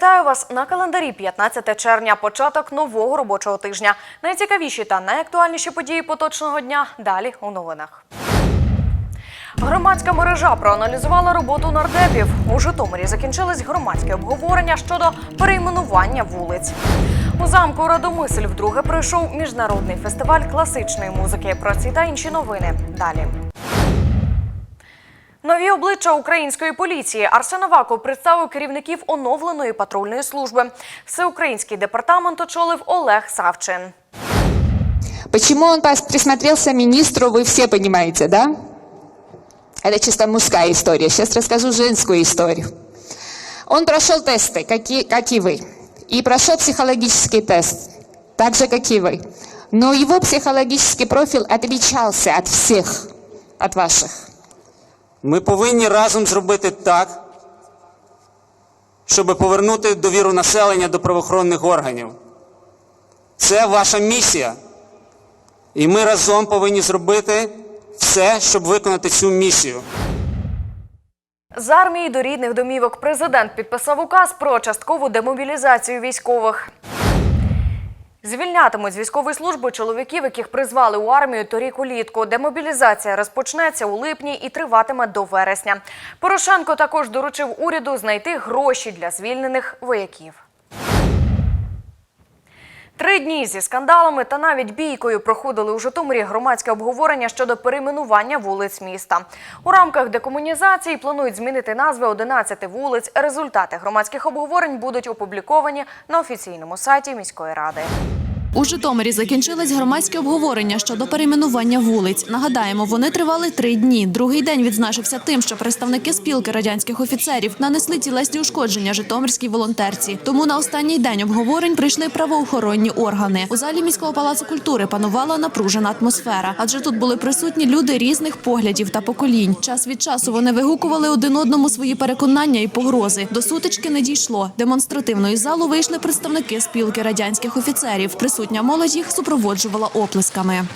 Вітаю вас на календарі 15 червня, початок нового робочого тижня. Найцікавіші та найактуальніші події поточного дня далі у новинах. Громадська мережа проаналізувала роботу нардепів. У Житомирі закінчились громадські обговорення щодо перейменування вулиць. У замку Радомисль вдруге пройшов міжнародний фестиваль класичної музики. Про ці та інші новини далі. Нові обличчя української поліції Арсен Аваков представив керівників оновленої патрульної служби. Всеукраїнський департамент очолив Олег Савчин. Почему он пос- присмотрелся министру, вы все понимаете, да? Это чисто мужская история. Сейчас расскажу женскую историю. Он прошел тесты, как и, как и вы. И прошел психологический тест, так же, как и вы. Но его психологический профиль отличался от всех, от ваших. Ми повинні разом зробити так, щоб повернути довіру населення до правоохоронних органів. Це ваша місія. І ми разом повинні зробити все, щоб виконати цю місію. З армії до рідних домівок президент підписав указ про часткову демобілізацію військових. Звільнятимуть з військової служби чоловіків, яких призвали у армію торік улітку. Демобілізація розпочнеться у липні і триватиме до вересня. Порошенко також доручив уряду знайти гроші для звільнених вояків. Три дні зі скандалами та навіть бійкою проходили у Житомирі громадське обговорення щодо перейменування вулиць міста. У рамках декомунізації планують змінити назви 11 вулиць. Результати громадських обговорень будуть опубліковані на офіційному сайті міської ради. У Житомирі закінчились громадські обговорення щодо перейменування вулиць. Нагадаємо, вони тривали три дні. Другий день відзначився тим, що представники спілки радянських офіцерів нанесли тілесні ушкодження Житомирській волонтерці. Тому на останній день обговорень прийшли правоохоронні органи. У залі міського палацу культури панувала напружена атмосфера, адже тут були присутні люди різних поглядів та поколінь. Час від часу вони вигукували один одному свої переконання і погрози. До сутички не дійшло. Демонстративно із залу вийшли представники спілки радянських офіцерів. Присутня молодь їх супроводжувала оплесками.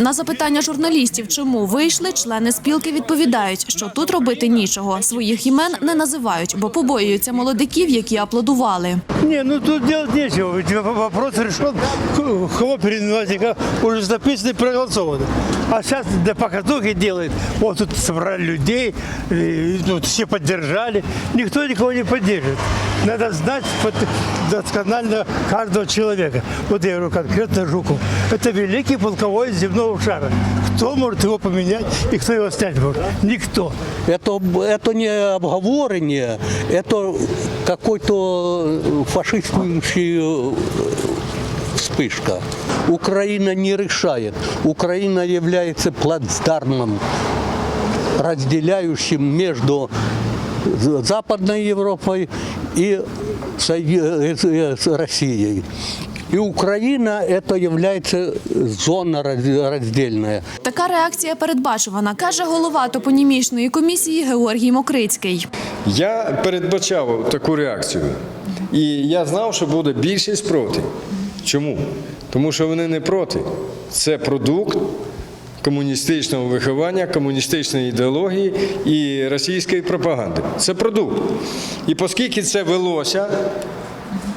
На запитання журналістів, чому вийшли, члени спілки відповідають, що тут робити нічого. Своїх імен не називають, бо побоюються молодиків, які аплодували. Не, ну тут делать. Ведь вопрос решен. Хлоп переименовать уже записано и проголосовано. А сейчас для показухи делает. Вот тут собрали людей, тут все поддержали. Никто никого не поддержит. Надо знать досконально каждого человека. Вот я говорю конкретно Жуков. Это великий полководец земного шара. Кто может его поменять и кто его снять может? Никто. Это, это не обговорение, это какой-то фашистующий э, вспышка. Украина не решает. Украина является плацдармом, разделяющим между Западной Европой и э, с Россией. И Украина это является зона раздельная. Така реакція передбачувана, каже голова топонімічної комісії Георгій Мокрицький. Я передбачав таку реакцію. І я знав, що буде більшість проти. Чому? Тому що вони не проти. Це продукт комуністичного виховання, комуністичної ідеології і російської пропаганди. Це продукт. І оскільки це велося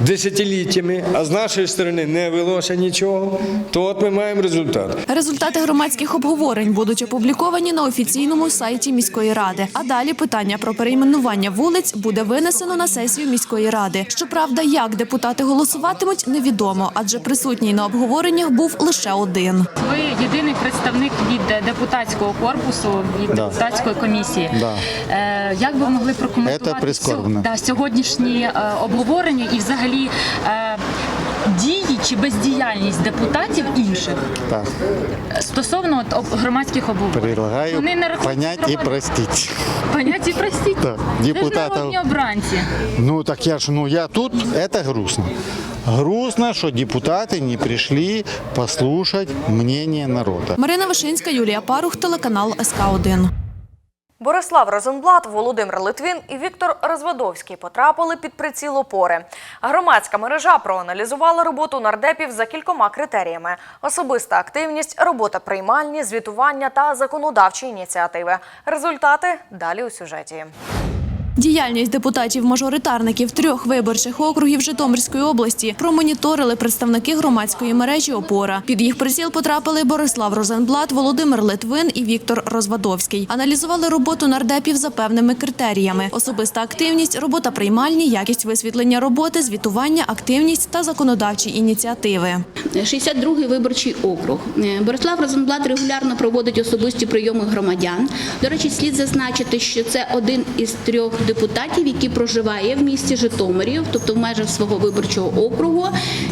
десятиліттями, а з нашої сторони не велося нічого, то от ми маємо результат. Результати громадських обговорень будуть опубліковані на офіційному сайті міської ради. А далі питання про перейменування вулиць буде винесено на сесію міської ради. Щоправда, як депутати голосуватимуть, невідомо, адже присутній на обговореннях був лише один. Ви єдиний представник від депутатського корпусу, від депутатської комісії. Е, як ви могли прокоментувати Це прискорбно. сьо- да, сьогоднішні е, обговорення і взагалі е, дії чи бездіяльність депутатів інших Так, стосовно от, об- громадських обговорень? предлагаю Вони не понять и народні- простить. Понять і простіть. Так, Ви ж депутатів- народні обранці. Ну так я ж, ну я тут, это грустно. Грустно, что депутаты не пришли послушать мнение народа. Марина Вишинська, Юлія Парух, телеканал СК 1 Борислав Розенблат, Володимир Литвин і Віктор Розводовський потрапили під приціл опори. Громадська мережа проаналізувала роботу нардепів за кількома критеріями: особиста активність, робота приймальні, звітування та законодавчі ініціативи. Результати далі у сюжеті. Діяльність депутатів-мажоритарників трьох виборчих округів Житомирської області промоніторили представники громадської мережі «Опора». Під їх приціл потрапили Борислав Розенблат, Володимир Литвин і Віктор Розвадовський. Аналізували роботу нардепів за певними критеріями: особиста активність, робота приймальні, якість висвітлення роботи, звітування, активність та законодавчі ініціативи. 62-й виборчий округ. Е, Борислав Розенблат регулярно проводить особисті прийоми громадян. До речі, слід зазначити, що це один із трьох депутатів, який проживає в місті Житомирів, тобто в межах свого виборчого округу.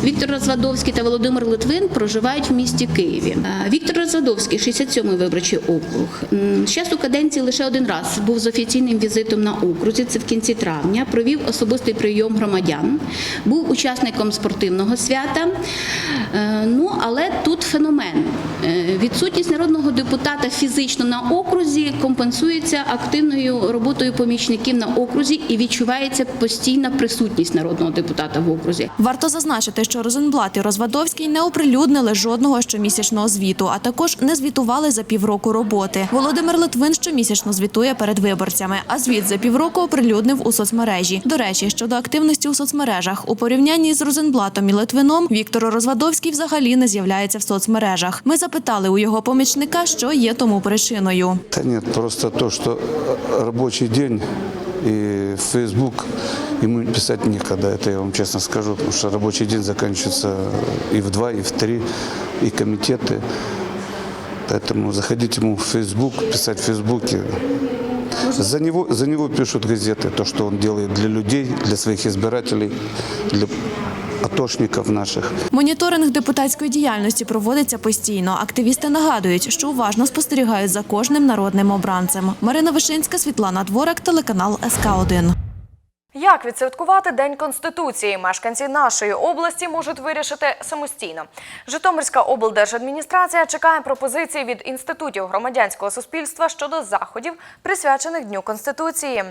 Віктор Розвадовський та Володимир Литвин проживають в місті Києві. Е, Віктор Розвадовський, 67-й виборчий округ. М, З часу каденції лише один раз був з офіційним візитом на окрузі. Це в кінці травня. Провів особистий прийом громадян. Був учасником спортивного свята. Е, Ну, але тут феномен. Е, Відсутність народного депутата фізично на окрузі компенсується активною роботою помічників на окрузі і відчувається постійна присутність народного депутата в окрузі. Варто зазначити, що Розенблат і Розвадовський не оприлюднили жодного щомісячного звіту, а також не звітували за півроку роботи. Володимир Литвин щомісячно звітує перед виборцями, а звіт за півроку оприлюднив у соцмережі. До речі, щодо активності у соцмережах, у порівнянні з Розенблатом і Литвином, Віктор Розвадовський взагалі не з'являється в соцмережах. Ми запитали у його помічника, що є тому причиною. Да нет, просто то, что э, рабочий день и в Facebook ему писать некогда, это я вам честно скажу, потому что рабочий день заканчивается и в 2, и в 3, и комитеты. Поэтому заходить ему в Facebook, писать в Фейсбуке. За него, за него пишут газеты, то, что он делает для людей, для своих избирателей, для атошников наших. Моніторинг депутатської діяльності проводиться постійно. Активісти нагадують, що уважно спостерігають за кожним народним обранцем. Марина Вишинська, Світлана Дворак, телеканал СК 1 Як відсвяткувати День Конституції? Мешканці нашої області можуть вирішити самостійно. Житомирська облдержадміністрація чекає пропозицій від інститутів громадянського суспільства щодо заходів, присвячених Дню Конституції.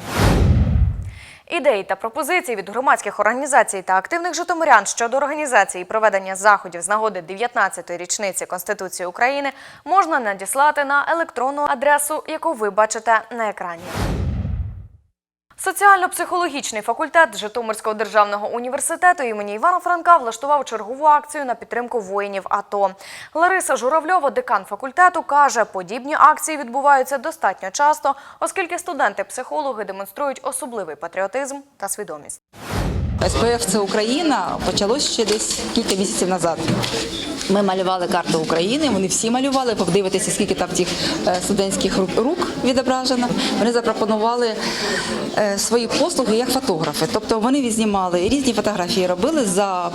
Ідеї та пропозиції від громадських організацій та активних житомирян щодо організації і проведення заходів з нагоди 19-ї річниці Конституції України можна надіслати на електронну адресу, яку ви бачите на екрані. Соціально-психологічний факультет Житомирського державного університету імені Івана Франка влаштував чергову акцію на підтримку воїнів АТО. Лариса Журавльова, декан факультету, каже, подібні акції відбуваються достатньо часто, оскільки студенти-психологи демонструють особливий патріотизм та свідомість. СПФ це Україна почалось ще десь кілька місяців назад. Ми малювали карту України, вони всі малювали, подивитися, скільки там тих е, студентських рук- відображено. Вони запропонували е, свої послуги як фотографи. Тобто вони відзнімали різні фотографії, робили за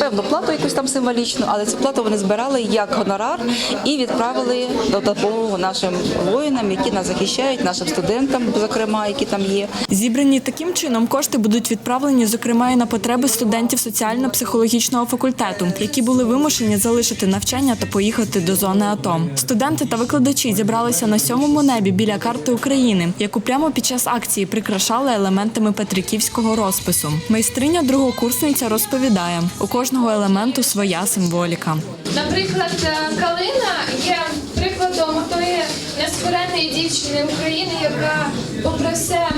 певну плату, якусь там символічну, але цю плату вони збирали як гонорар і відправили до допомоги нашим воїнам, які нас захищають, нашим студентам, зокрема, які там є. Зібрані таким чином кошти будуть відправлені, зокрема, і на потреби студентів соціально-психологічного факультету, які були вимушені залишити навчання та поїхати до зони АТО. Студенти та викладачі зібралися на сьомому небі біля карти України, яку прямо під час акції прикрашали елементами петриківського розпису. Майстриня другокурсниця розповідає: у кожного елементу своя символіка. Наприклад, е, калина є прикладом тої нескореної дівчини України, яка попри все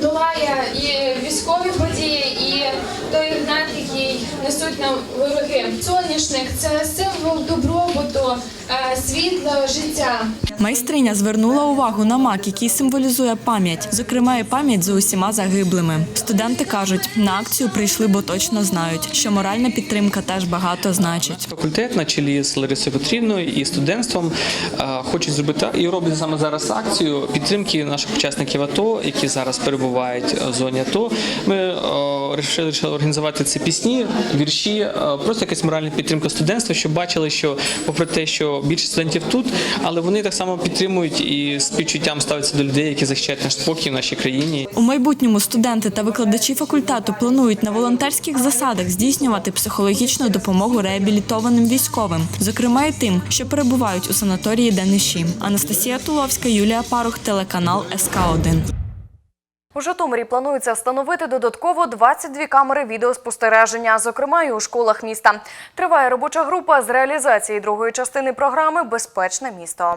долає і військові події, і той гнат, який несуть нам вороги. Соняшник це символ добробуту, е, світла, життя. Майстриня звернула увагу на мак, який символізує пам'ять, зокрема і пам'ять за усіма загиблими. Студенти кажуть, на акцію прийшли, бо точно знають, що моральна підтримка теж багато значить. Факультет на чолі з Ларисою Петрівною і студентством е, хочуть зробити і роблять саме зараз акцію підтримки наших учасників АТО, які зараз перебувають в зоні АТО. Ми е, вирішили вирішили організувати ці пісні, вірші, е, просто якась моральна підтримка студентства, щоб бачили, що попри те, що що більше студентів тут, але вони так само підтримують і співчуттям ставляться до людей, які захищають наш спокій в нашій країні. У майбутньому студенти та викладачі факультету планують на волонтерських засадах здійснювати психологічну допомогу реабілітованим військовим, зокрема і тим, що перебувають у санаторії Дениші. Анастасія Туловська, Юлія Парух, телеканал СК 1 У Житомирі планується встановити додатково 22 камери відеоспостереження, зокрема і у школах міста. Триває робоча група з реалізації другої частини програми Безпечне місто.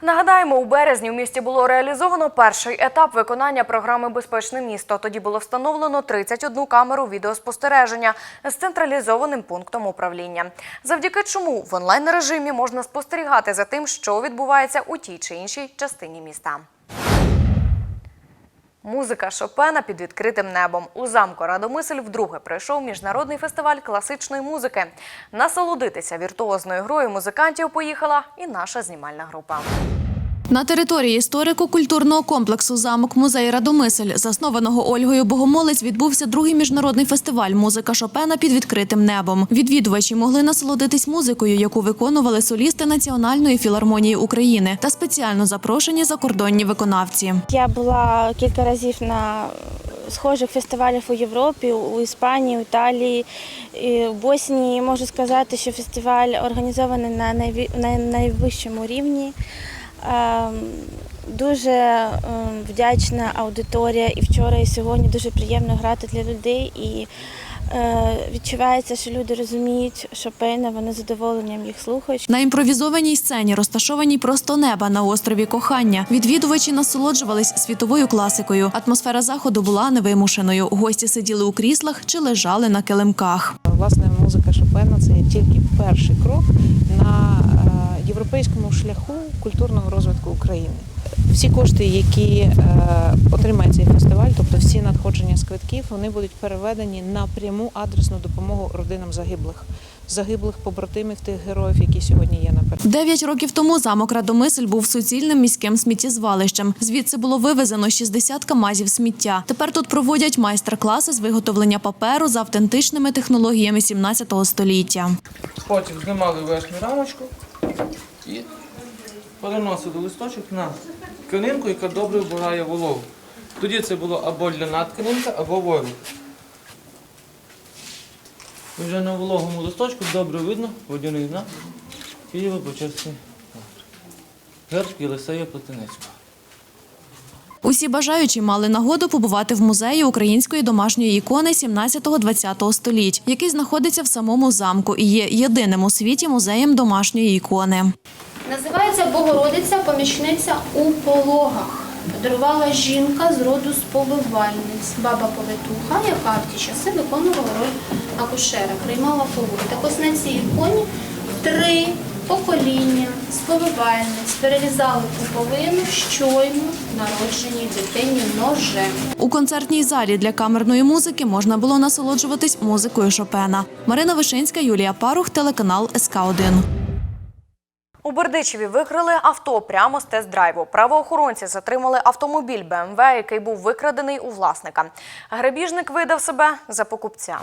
Нагадаємо, у березні в місті було реалізовано перший етап виконання програми Безпечне місто. Тоді було встановлено 31 камеру відеоспостереження з централізованим пунктом управління. Завдяки чому в онлайн режимі можна спостерігати за тим, що відбувається у тій чи іншій частині міста. Музика Шопена під відкритим небом. У замку Радомисль вдруге пройшов міжнародний фестиваль класичної музики. Насолодитися віртуозною грою музикантів поїхала і наша знімальна група. На території історико-культурного комплексу замок музей Радомисель, заснованого Ольгою Богомолець, відбувся другий міжнародний фестиваль Музика Шопена під відкритим небом. Відвідувачі могли насолодитись музикою, яку виконували солісти Національної філармонії України та спеціально запрошені закордонні виконавці. Я була кілька разів на схожих фестивалях у Європі, у Іспанії, у Італії, і Боснії. Можу сказати, що фестиваль організований на найвищому рівні. Ем, Дуже ем, вдячна аудиторія і вчора, і сьогодні дуже приємно грати для людей. І е, відчувається, що люди розуміють Шопена, вони з задоволенням їх слухають. На імпровізованій сцені, розташованій просто неба на острові Кохання, відвідувачі насолоджувались світовою класикою. Атмосфера заходу була невимушеною. Гості сиділи у кріслах чи лежали на килимках. Власне, музика Шопена це є тільки перший крок на е, європейському шляху культурного розвитку України. Всі кошти, які е, отримає цей фестиваль, тобто всі надходження з квитків, вони будуть переведені на пряму адресну допомогу родинам загиблих, загиблих побратимів тих героїв, які сьогодні є на передовій. Дев'ять років тому замок Радомисель був суцільним міським сміттєзвалищем. Звідси було вивезено 60 камазів сміття. Тепер тут проводять майстер-класи з виготовлення паперу за автентичними технологіями 17 століття. Потім знімали верхню рамочку і переносили листочок на тканинку, яка добре вбирає вологу. Тоді це було або ляна тканинка, або войлок. Вже на вологому листочку добре видно водяний знак Києво-Печерський герб Єлисея Плетенецького. Усі бажаючі мали нагоду побувати в музеї української домашньої ікони 17-20 століть, який знаходиться в самому замку і є єдиним у світі музеєм домашньої ікони. Називається Богородиця, помічниця у пологах. Подарувала жінка з роду сповивальниць, баба повитуха, яка в ті часи виконувала роль акушера, приймала пологи. Так ось на цій іконі три покоління сповивальниць перерізали пуповину щойно народженій дитині ножем. У концертній залі для камерної музики можна було насолоджуватись музикою Шопена. Марина Вишинська, Юлія Парух, телеканал СК 1 У Бердичеві викрили авто прямо з тест-драйву. Правоохоронці затримали автомобіль БМВ, який був викрадений у власника. Грабіжник видав себе за покупця.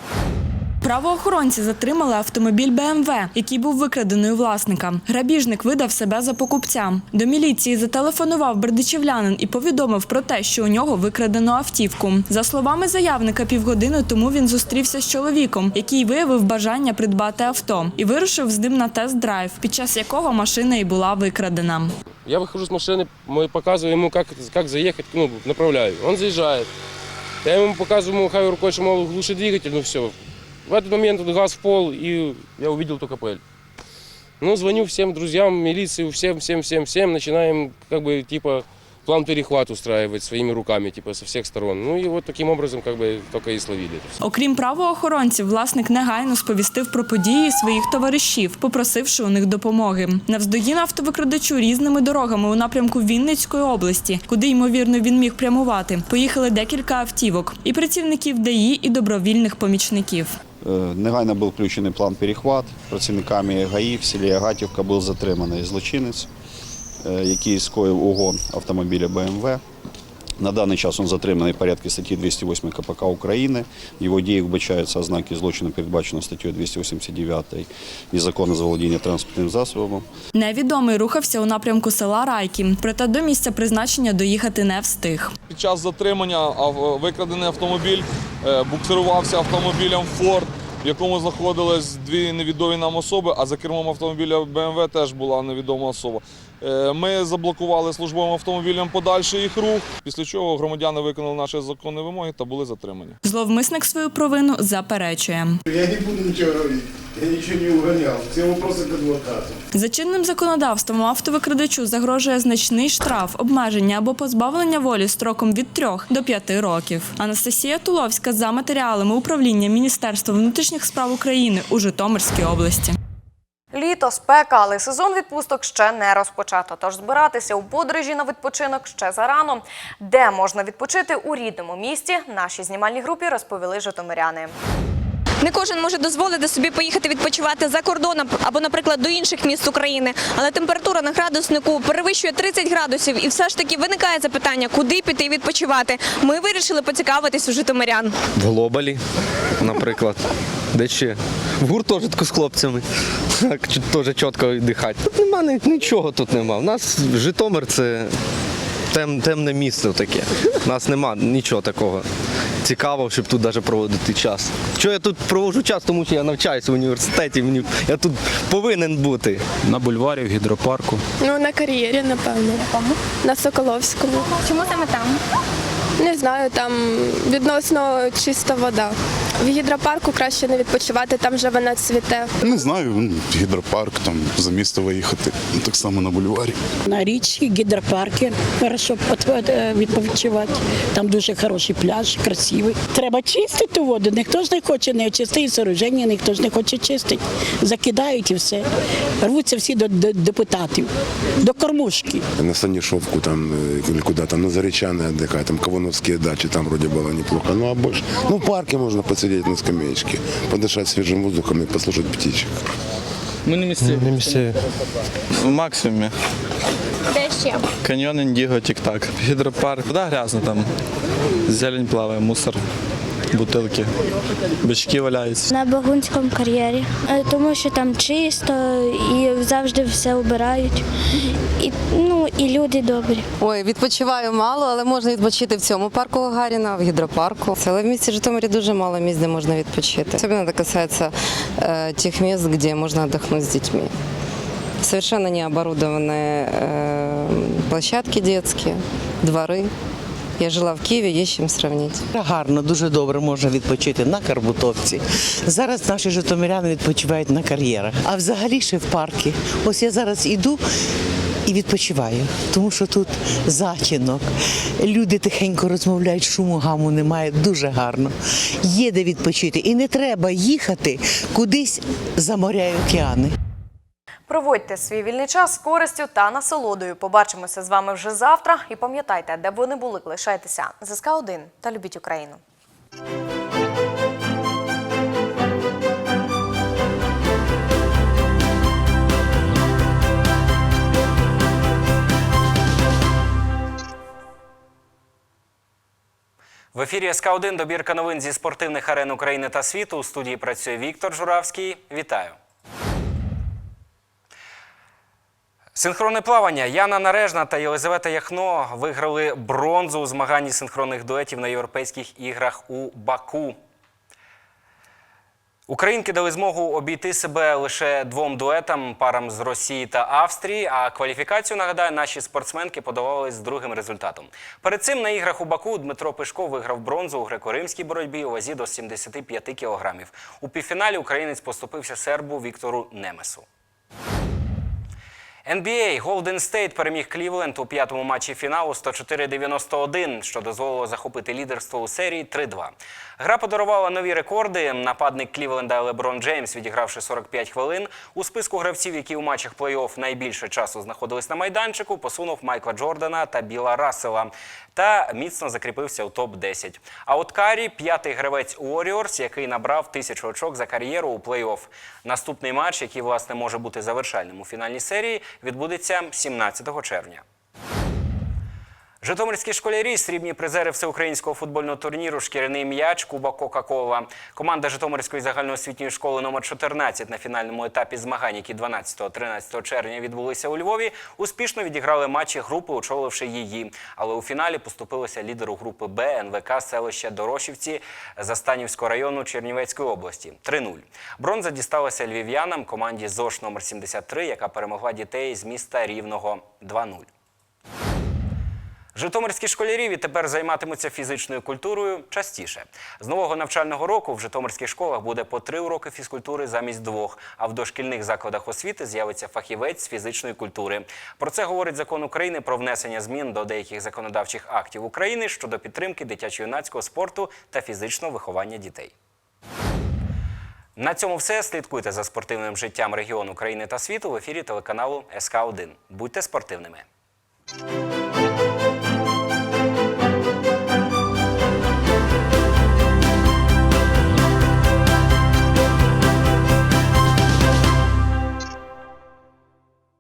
Правоохоронці затримали автомобіль БМВ, який був викрадений у власника. Грабіжник видав себе за покупця. До міліції зателефонував бердичівлянин і повідомив про те, що у нього викрадено автівку. За словами заявника, півгодини тому він зустрівся з чоловіком, який виявив бажання придбати авто, і вирушив з ним на тест-драйв, під час якого машина і була викрадена. Я выхожу с машины, мы показываю ему, как, как заехать, ну, направляю. Он заезжает. Я ему показываю, махаю рукой, что, мол, глуши двигатель, ну все. В этот момент вот газ в пол, и я увидел только пыль. Ну, звоню всем друзьям, милиции, всем, всем, всем, всем. Начинаем, как бы, типа, план перехват устраивать своими руками, типа, со всех сторон. Ну, и вот таким образом, как бы, только и словили это все. Окрім правоохоронців, власник негайно сповістив про події своїх товаришів, попросивши у них допомоги. Навздогін автовикрадачу різними дорогами у напрямку Вінницької області, куди ймовірно він міг прямувати. Поїхали декілька автівок і працівників ДАІ, і добровільних помічників. Е, Негайно був включений план перехват. Працівниками ГАІ в селі Агатівка був затриманий злочинець, е, який скоїв угон автомобіля БМВ. На даний час він затриманий в порядку статті 208 КПК України. В його діях вбачаються ознаки злочину, передбачено статтею 289 і закону заволодіння транспортним засобом. Невідомий рухався у напрямку села Райки, проте до місця призначення доїхати не встиг. Під час затримання викрадений автомобіль е, буксирувався автомобілем Ford, в якому знаходились дві невідомі нам особи, а за кермом автомобіля BMW теж була невідома особа. Е, Ми заблокували службовим автомобілем подальший їх рух, після чого громадяни виконали наші законні вимоги та були затримані. Зловмисник свою провину заперечує. Я не буду ничего говорить. Я ничего не угонял. Все вопросы к адвокату. За чинним законодавством автовикрадачу загрожує значний штраф, обмеження або позбавлення волі строком від 3 до 5 років. Анастасія Туловська за матеріалами управління Міністерства внутрішніх справ України у Житомирській області. Літо, спека, але сезон відпусток ще не розпочато. Тож збиратися у подорожі на відпочинок ще зарано. Де можна відпочити у рідному місті, нашій знімальній групі розповіли житомиряни. Не кожен може дозволити собі поїхати відпочивати за кордоном або, наприклад, до інших міст України. Але температура на градуснику перевищує 30 градусів, і все ж таки виникає запитання, куди піти відпочивати. Ми вирішили поцікавитись у житомирян. В глобалі, наприклад. Де ще? В гуртожитку з хлопцями. Так, теж чітко дихати. Тут нема нічого тут нема. У нас Житомир це тем, темне місто таке. У нас нема нічого такого цікавого, щоб тут навіть проводити час. Чого я тут проводжу час, тому що я навчаюся в університеті, мені, я тут повинен бути. На бульварі, в гідропарку. Ну, на кар'єрі, напевно. На Соколовському. Чому саме там? Не знаю, там відносно чиста вода. В гідропарку краще не відпочивати, там же вона цвіте. Не знаю, ну, гідропарк, там за місто виїхати, ну, так само на бульварі. На річці, гідропарки, хорошо пот- е, відпочивати. Там дуже хороший пляж, красивий. Треба чистити воду. Ніхто ж не хоче не очистити сооруження, ніхто ж не хоче чистити. Закидають і все. Рвуться всі до, до депутатів, до кормушки. На Станишевку там, э, или куда там, на Заречане отдыхать, там Кавуновские дачи, там вроде было неплохо. Ну а больше, ну в парке можно посидеть на скамеечке, подышать свежим воздухом и послушать птичек. Ми не місцеві. Не місцеві. В максимумі. Де ще? Каньйон Індіго, Тік-Так. Гідропарк. Вода грязна там. Зелень плаває, мусор, бутилки, бички валяються. На Багунському кар'єрі, Е, тому що там чисто і завжди все убирають. І, ну, і люди добрі. Ой, відпочиваю мало, але можна відпочити в цьому парку Гагаріна, в гідропарку. Але в місті Житомирі дуже мало місць, де можна відпочити. Особливо це касається э, тех мест, где можно отдохнуть с детьми. Совершенно не оборудованные э, площадки детские, дворы. Я жила в Києві, є з чим сравнити. Гарно, дуже добре можна відпочити на Карбутовці. Зараз наші житомиряни відпочивають на кар'єрах, а взагалі ще в парки. Ось я зараз іду і відпочиваю, тому що тут затінок. Люди тихенько розмовляють, шуму гаму немає, дуже гарно. Є де відпочити. І не треба їхати кудись за моря і океани. Проводьте свій вільний час з користю та насолодою. Побачимося з вами вже завтра. І пам'ятайте, де б ви не були, лишайтеся з СК 1 та любіть Україну. В ефірі СК 1 добірка новин зі спортивних арен України та світу. У студії працює Віктор Журавський. Вітаю. Синхронне плавання Яна Нарежна та Єлизавета Яхно виграли бронзу у змаганні синхронних дуетів на європейських іграх у Баку. Українки дали змогу обійти себе лише двом дуетам парам з Росії та Австрії. А кваліфікацію нагадаю, наші спортсменки подавали з другим результатом. Перед цим на іграх у Баку Дмитро Пишко виграв бронзу у греко-римській боротьбі у вазі до 75 кілограмів. У півфіналі українець поступився сербу Віктору Немесу. NBA Golden State переміг Клівленд у п'ятому матчі фіналу 104-91, що дозволило захопити лідерство у серії 3-2. Гра подарувала нові рекорди. Нападник Клівленда Леброн Джеймс, відігравши 45 хвилин, у списку гравців, які у матчах плей-офф найбільше часу знаходились на майданчику, посунув Майкла Джордана та Біла Рассела та міцно закріпився у топ-10. А от Карі – п'ятий гравець Warriors, який набрав тисячу очок за кар'єру у плей-офф. Наступний матч, який власне може бути завершальним у фінальній серії, відбудеться 17 червня. Житомирські школярі срібні призери всеукраїнського футбольного турніру Шкіряний м'яч Куба Кока-Кола. Команда Житомирської загальноосвітньої школи номер 14 на фінальному етапі змагань, які 12-13 червня відбулися у Львові, успішно відіграли матчі групи, очоливши її. Але у фіналі поступилося лідеру групи Б НВК селища Дорошівці Застанівського району Чернівецької області 3-0. Бронза дісталася львів'янам команді ЗОШ номер 73, яка перемогла дітей з міста Рівного 2-0. Житомирські школярі відтепер займатимуться фізичною культурою частіше. З нового навчального року в житомирських школах буде по три уроки фізкультури замість двох, а в дошкільних закладах освіти з'явиться фахівець з фізичної культури. Про це говорить закон України про внесення змін до деяких законодавчих актів України щодо підтримки дитячо-юнацького спорту та фізичного виховання дітей. На цьому все. Слідкуйте за спортивним життям регіону України та світу в ефірі телеканалу СК 1 Будьте спортивними.